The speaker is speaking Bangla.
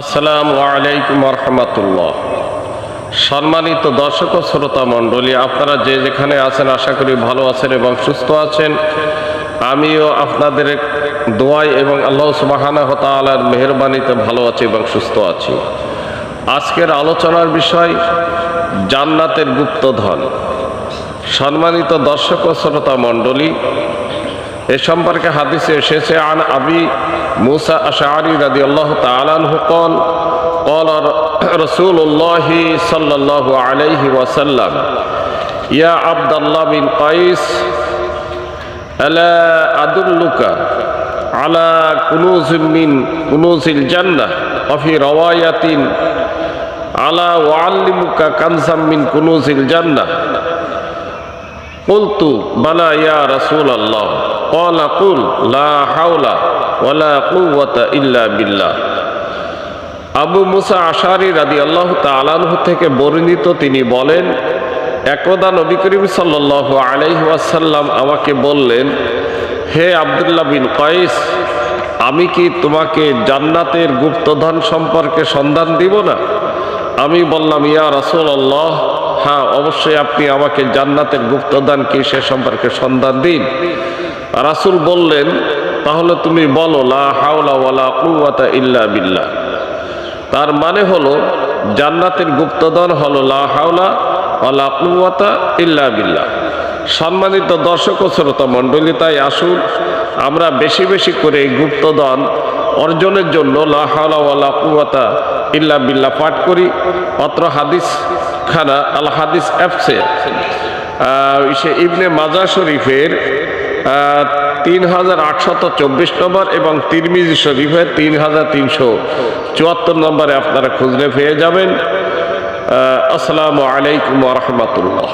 আসসালামু আলাইকুম রহমতুল্লাহ। সম্মানিত দর্শক ও শ্রোতা মণ্ডলী, আপনারা যে যেখানে আছেন, আশা করি ভালো আছেন এবং সুস্থ আছেন। আমিও আপনাদের দোয়াই এবং আল্লাহ সুবাহানা হতালার মেহরবানিতে ভালো আছি এবং সুস্থ আছি। আজকের আলোচনার বিষয়, জান্নাতের গুপ্তধন। সম্মানিত দর্শক ও শ্রোতা মণ্ডলী, এ সম্পর্কে হাদিসে এসেছে, আন আবি موسى أشعري رضي الله تعالى عنه قال قال رسول الله صلى الله عليه وسلم يا عبد الله بن قيس ألا أدلك على كنوز من كنوز الجنة وفي رواية على أعلمك كنزا من كنوز الجنة قلت بلى يا رسول الله قال قل لا حول বিল্লাহ। আবু মুসা আশারি রাদি আল্লাহ তালানহ থেকে বর্ণিত তিনি বলেন, একদা নবী করিম আলাই আলাইহাসাল্লাম আমাকে বললেন, হে আবদুল্লাহ বিন কয়েস আমি কি তোমাকে জান্নাতের গুপ্তধন সম্পর্কে সন্ধান দিব না? আমি বললাম, ইয়া রাসুল আল্লাহ হ্যাঁ অবশ্যই আপনি আমাকে জান্নাতের গুপ্তদান কি সে সম্পর্কে সন্ধান দিন। রাসুল বললেন তাহলে তুমি বলো, লা হাওলা ওয়ালা কুওয়াতা ইল্লা বিল্লাহ। তার মানে হলো, জান্নাতের গুপ্তধন হলো লা হাওলা ওয়ালা কুওয়াতা ইল্লা বিল্লাহ। সম্মানিত দর্শক ও শ্রোতা মণ্ডলী, তাই আসুন, আমরা বেশি বেশি করে এই গুপ্তধন অর্জনের জন্য লা হাওলা ওয়ালা কুওয়াতা ইল্লা বিল্লাহ পাঠ করি। অত্র হাদিস খানা আল হাদিস অ্যাপসে ইবনে মাজা শরীফের তিন হাজার আটশত চব্বিশ নম্বর এবং তিরমিজি শরীফের তিন হাজার তিনশো চুয়াত্তর নম্বরে আপনারা খুঁজলে পেয়ে যাবেন। আসসালামু আলাইকুম রহমতুল্লাহ।